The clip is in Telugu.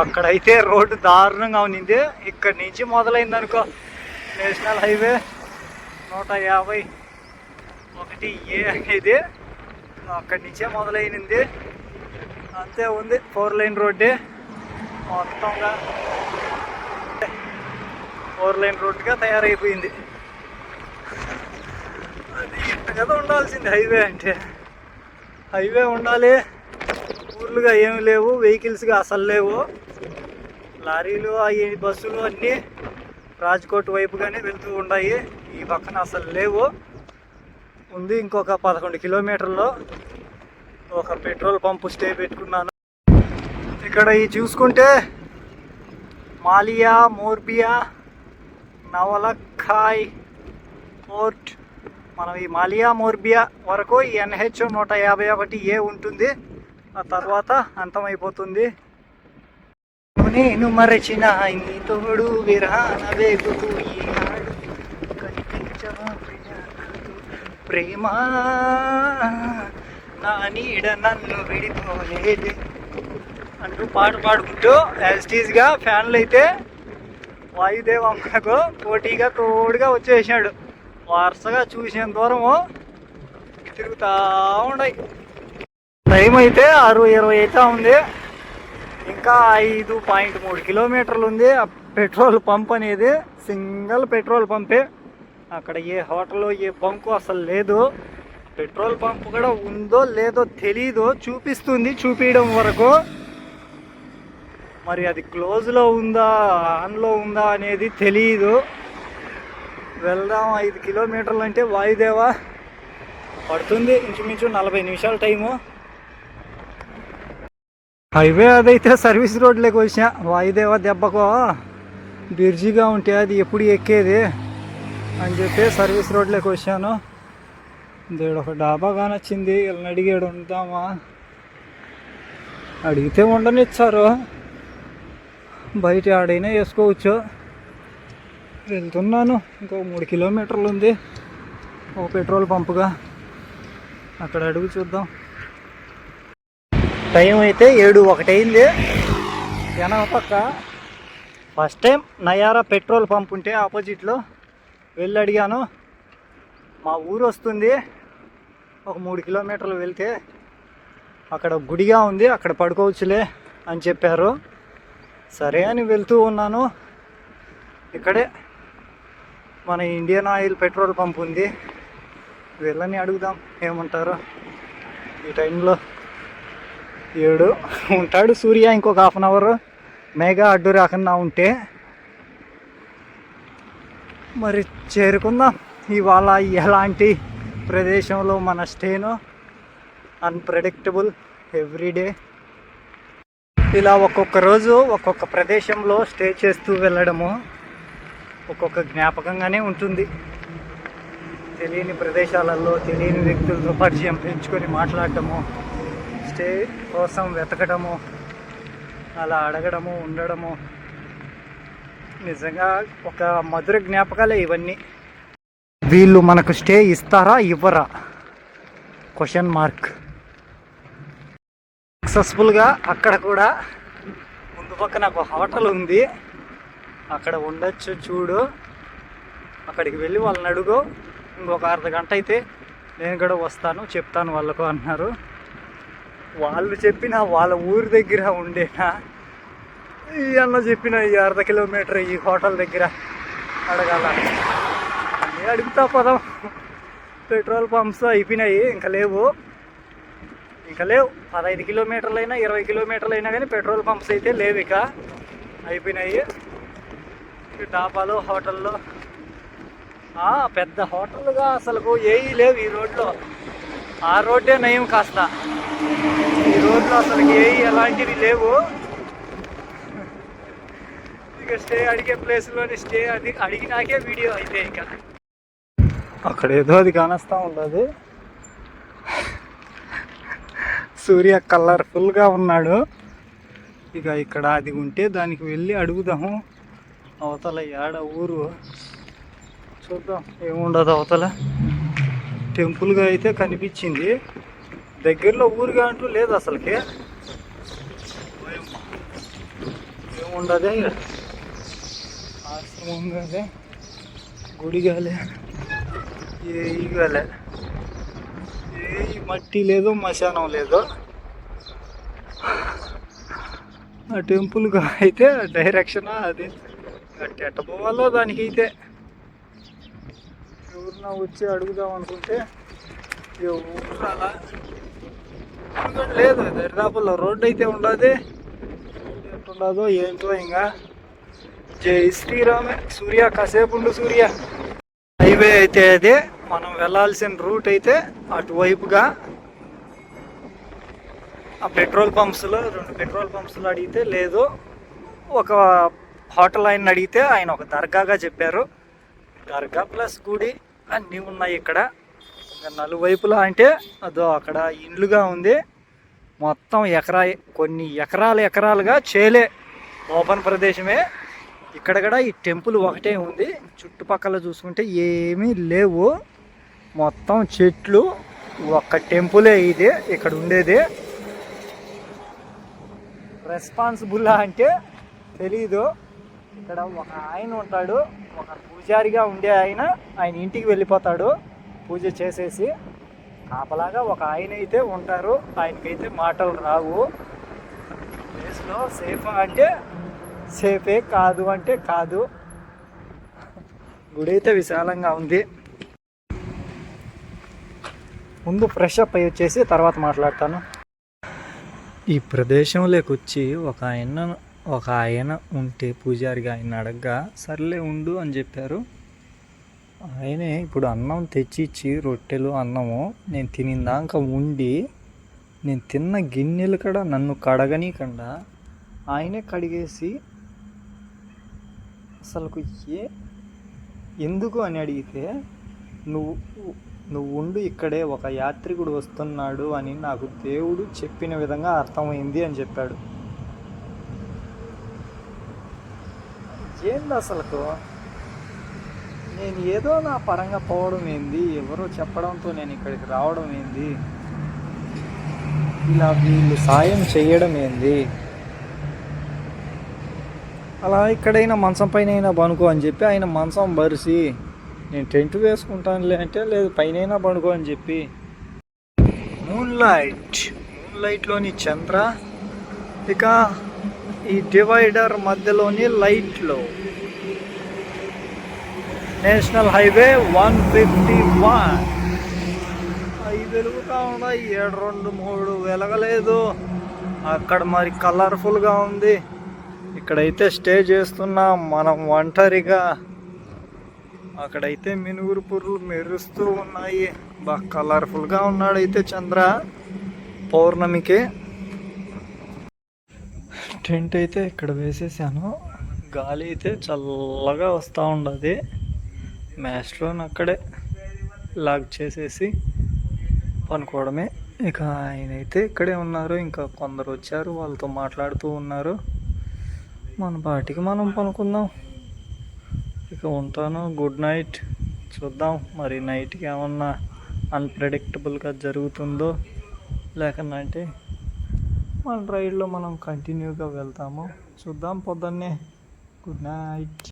అక్కడైతే రోడ్డు దారుణంగా ఉన్నింది. ఇక్కడి నుంచి మొదలైంది అనుకో నేషనల్ హైవే నూట యాభై ఒకటి ఏ అనేది అక్కడి నుంచే మొదలైంది. అంతే ఉంది ఫోర్ లైన్ రోడ్డే. మొత్తంగా ఫోర్ లైన్ రోడ్డుగా తయారైపోయింది. అది కదా ఉండాల్సింది హైవే అంటే? హైవే ఉండాలి. ఊర్లుగా ఏమి లేవు వెహికల్స్గా అసలు లేవు. లారీలు అవి బస్సులు అన్నీ రాజ్కోట్ వైపుగానే వెళ్తూ ఉన్నాయి ఈ పక్కన అసలు లేవు. ఉంది ఇంకొక పదకొండు కిలోమీటర్లో ఒక పెట్రోల్ పంపు స్టే పెట్టుకున్నాను. ఇక్కడ ఈ చూసుకుంటే మాలియా మోర్బియా నవలఖాయ్ పోర్ట్. మనం ఈ మాలియా మోర్బియా వరకు ఈ ఎన్హెచ్ నూట యాభై ఒకటి ఏ ఉంటుంది. ఆ తర్వాత అంతమైపోతుంది. నేను మరచిన ఈ తోడు విరాన వేగుతూ ఈనాడు కనిపించవా ప్రేమ. నా నీడ నన్ను విడిపోలేదు. అంటూ పాట పాడుకుంటూ యాజిటీస్గా ఫ్యాన్లు అయితే వాయుదేవం అమ్మకు పోటీగా తోడుగా వచ్చేసాడు. వరుసగా చూసిన దూరము తిరుగుతూ ఉన్నాయి టైం అయితే ఆరు ఇరవై అయితే ఉంది ఇంకా ఐదు పాయింట్ మూడు కిలోమీటర్లు ఉంది. ఆ పెట్రోల్ పంప్ అనేది సింగిల్ పెట్రోల్ పంపే. అక్కడ ఏ హోటల్ ఏ బంకు అసలు లేదు. పెట్రోల్ పంప్ కూడా ఉందో లేదో తెలీదు చూపిస్తుంది చూపించడం వరకు. మరి అది క్లోజ్లో ఉందా ఆన్లో ఉందా అనేది తెలియదు వెళ్దాం ఐదు కిలోమీటర్లు అంటే వాయుదేవా. పడుతుంది ఇంచుమించు నలభై నిమిషాల టైము. హైవే అదైతే సర్వీస్ రోడ్లోకి వచ్చా వాయుదేవ దెబ్బకో. బిర్జీగా ఉంటే అది ఎప్పుడు ఎక్కేది అని చెప్పి సర్వీస్ రోడ్లోకి వచ్చాను. దేడు ఒక డాబా కానొచ్చింది. వీళ్ళని అడిగాడు ఉంటామా అడిగితే ఉండనిచ్చారు. బయట ఆడైనా వేసుకోవచ్చు. వెళ్తున్నాను. ఇంకో మూడు కిలోమీటర్లు ఉంది. ఓ పెట్రోల్ పంపుగా. అక్కడ అడుగు చూద్దాం. టైం అయితే ఏడు ఒకటైంది. వెనక పక్క. First time Nayara petrol pump ఉంటే ఆపోజిట్లో వెళ్ళి అడిగాను. మా ఊరు వస్తుంది. ఒక మూడు కిలోమీటర్లు వెళ్తే అక్కడ గుడిగా ఉంది అక్కడ పడుకోవచ్చులే అని చెప్పారు. సరే అని వెళ్తూ ఉన్నాను. ఇక్కడే మన ఇండియన్ ఆయిల్ పెట్రోల్ పంప్ ఉంది. వెళ్ళని అడుగుదాం ఏమంటారు ఈ టైంలో. ఏడు. ఉంటాడు సూర్య ఇంకొక హాఫ్ అన్ అవర్ మేఘా అడ్డు రాకుండా ఉంటే మరి చేరుకుందాం. ఇవాళ ఎలాంటి ప్రదేశంలో మన స్టేను? అన్ప్రెడిక్టబుల్ ఎవ్రీడే ఇలా ఒక్కొక్క రోజు ఒక్కొక్క ప్రదేశంలో స్టే చేస్తూ వెళ్ళడము ఒక్కొక్క జ్ఞాపకంగానే ఉంటుంది. తెలియని ప్రదేశాలలో తెలియని వ్యక్తులతో పరిచయం పెంచుకొని మాట్లాడటము స్టే కోసం వెతకడము అలా అడగడము ఉండడము నిజంగా ఒక మధుర జ్ఞాపకాలే ఇవన్నీ. వీళ్ళు మనకు స్టే ఇస్తారా ఇవ్వరా? క్వశ్చన్ మార్క్ సక్సెస్ఫుల్గా అక్కడ కూడా ముందు పక్కన ఒక హోటల్ ఉంది. అక్కడ ఉండొచ్చు చూడు. అక్కడికి వెళ్ళి వాళ్ళని అడుగు. ఇంకొక అర్ధ గంట అయితే నేను కూడా వస్తాను చెప్తాను వాళ్ళకు అన్నారు. వాళ్ళు చెప్పిన వాళ్ళ ఊరి దగ్గర ఉండేనా? ఈ అన్న చెప్పిన ఈ అర్ధ కిలోమీటర్ ఈ హోటల్ దగ్గర అడగాల. అన్నీ అడుగుతా పదం. పెట్రోల్ పంప్స్ అయిపోయినాయి ఇంకా లేవు. ఇంకా లేవు. పదహైదు కిలోమీటర్లైనా ఇరవై కిలోమీటర్లు అయినా కానీ పెట్రోల్ పంప్స్ అయితే లేవు ఇక. అయిపోయినాయి. డాబాలో హోటల్లో. పెద్ద హోటల్గా అసలు ఏవి లేవు ఈ రోడ్లో. ఆ రోడ్డే నయం కాస్త. ఈ రోడ్లో అసలు ఏవి ఎలాంటివి లేవు. ఇక స్టే అడిగే ప్లేస్లోని స్టే అది అడిగినాకే వీడియో అయితే ఇక. అక్కడ ఏదో అది కానొస్తా ఉండదు. సూర్య కలర్ఫుల్గా ఉన్నాడు. ఇక ఇక్కడ అది ఉంటే దానికి వెళ్ళి అడుగుదాము. అవతల ఏడ ఊరు? చూద్దాం ఏముండదు అవతల. టెంపుల్గా అయితే కనిపించింది. దగ్గరలో ఊరిగా అంటూ లేదు అసలుకి. ఏముండదే ఆశ్రమం కాదే గుడి కాలే. ఏ కాలే. ఏ మట్టి లేదు మశానం లేదు. ఆ టెంపుల్ అయితే డైరెక్షన్ అది. గట్టి ఎట్ట పోవాలో దానికైతే ఎవరన్నా వచ్చి అడుగుదాం అనుకుంటే ఎవరు అలా లేదు దరిదాపుల్లో రోడ్డు అయితే ఉండదు. ఉండదు ఏంటో ఇంకా జై శ్రీరామే. సూర్య కాసేపు ఉండు సూర్య. హైవే అయితే అదే. మనం వెళ్ళాల్సిన రూట్ అయితే అటువైపుగా. ఆ పెట్రోల్ పంప్స్లో రెండు పెట్రోల్ పంప్స్లో అడిగితే లేదు. ఒక హోటల్ ఆయన అడిగితే ఆయన ఒక దర్గాగా చెప్పారు. దర్గా ప్లస్ గుడి అన్నీ ఉన్నాయి ఇక్కడ. నలువైపులా అంటే అదో అక్కడ ఇండ్లుగా ఉంది. మొత్తం ఎకరా కొన్ని ఎకరాలు ఎకరాలుగా చేలే ఓపెన్ ప్రదేశమే. ఇక్కడ కూడా ఈ టెంపుల్ ఒకటే ఉంది. చుట్టుపక్కల చూసుకుంటే ఏమీ లేవు. మొత్తం చెట్లు ఒక్క టెంపులే ఇది ఇక్కడ ఉండేది. రెస్పాన్సిబుల్ అంటే తెలీదు. ఇక్కడ ఒక ఆయన ఉంటాడు. ఒక పూజారిగా ఉండే ఆయన ఆయన ఇంటికి వెళ్ళిపోతాడు. పూజ చేసేసి కాపలాగా ఒక ఆయన అయితే ఉంటారు. ఆయనకైతే మాటలు రావు. ప్లేస్లో సేఫా అంటే సేఫే కాదు అంటే కాదు. గుడి అయితే విశాలంగా ఉంది. ముందు ఫ్రెష్ అప్ అయ్యి వచ్చేసి తర్వాత మాట్లాడతాను. ఈ ప్రదేశంలోకి వచ్చి ఒక ఆయన ఒక ఆయన ఉంటే పూజారిగా ఆయన అడగ్గా సర్లే ఉండు అని చెప్పారు. ఆయనే ఇప్పుడు అన్నం తెచ్చి ఇచ్చి రొట్టెలు అన్నము నేను తినిందాక ఉండి నేను తిన్న గిన్నెలు కూడా నన్ను కడగనీకుండా ఆయనే కడిగేసి అసలుకు ఏ ఎందుకు అని అడిగితే నువ్వు నువ్వు ఉండు ఇక్కడే ఒక యాత్రికుడు వస్తున్నాడు అని నాకు దేవుడు చెప్పిన విధంగా అర్థమైంది అని చెప్పాడు. ఏంది అసలుకు నేను ఏదో నా పరంగా పోవడం ఏంది? ఎవరో చెప్పడంతో నేను ఇక్కడికి రావడం ఏంది? ఇలా వీళ్ళు సాయం చేయడం ఏంది? అలా ఇక్కడైనా మంచం పైన అయినా పనుకో అని చెప్పి ఆయన మంచం బరిసి నేను టెంట్ వేసుకుంటానులే అంటే లేదు పైన పనుకో అని చెప్పి. మూన్ లైట్ మూన్ లైట్లోని చంద్ర ఇక ఈ డివైడర్ మధ్యలోని లైట్లో. National highway one fifty one. అవి వెలుగుతా ఉన్నాయి. ఏడు రెండు మూడు వెలగలేదు. అక్కడ మరి కలర్ఫుల్గా ఉంది. ఇక్కడైతే స్టే చేస్తున్నాం మనం ఒంటరిగా. అక్కడైతే మినుగురు పుర్రులు మెరుస్తూ ఉన్నాయి. బాగా కలర్ఫుల్గా ఉన్నాడు అయితే చంద్ర పౌర్ణమికి. టెంట్ అయితే ఇక్కడ వేసేసాను. గాలి అయితే చల్లగా వస్తూ ఉండదు. మ్యాస్ట్రోన్ అక్కడే లాగ్ చేసేసి పనుకోవడమే. ఇక ఆయన అయితే ఇక్కడే ఉన్నారు ఇంకా కొందరు వచ్చారు వాళ్ళతో మాట్లాడుతూ ఉన్నారు. మన పాటికి మనం పనుకుందాం. ఇక ఉంటాను గుడ్ నైట్. చూద్దాం మరి నైట్కి ఏమన్నా అన్ప్రెడిక్టబుల్గా జరుగుతుందో లేకనంటే మన రైడ్లో మనం కంటిన్యూగా వెళ్తాము. చూద్దాం పొద్దున్నే. Good night.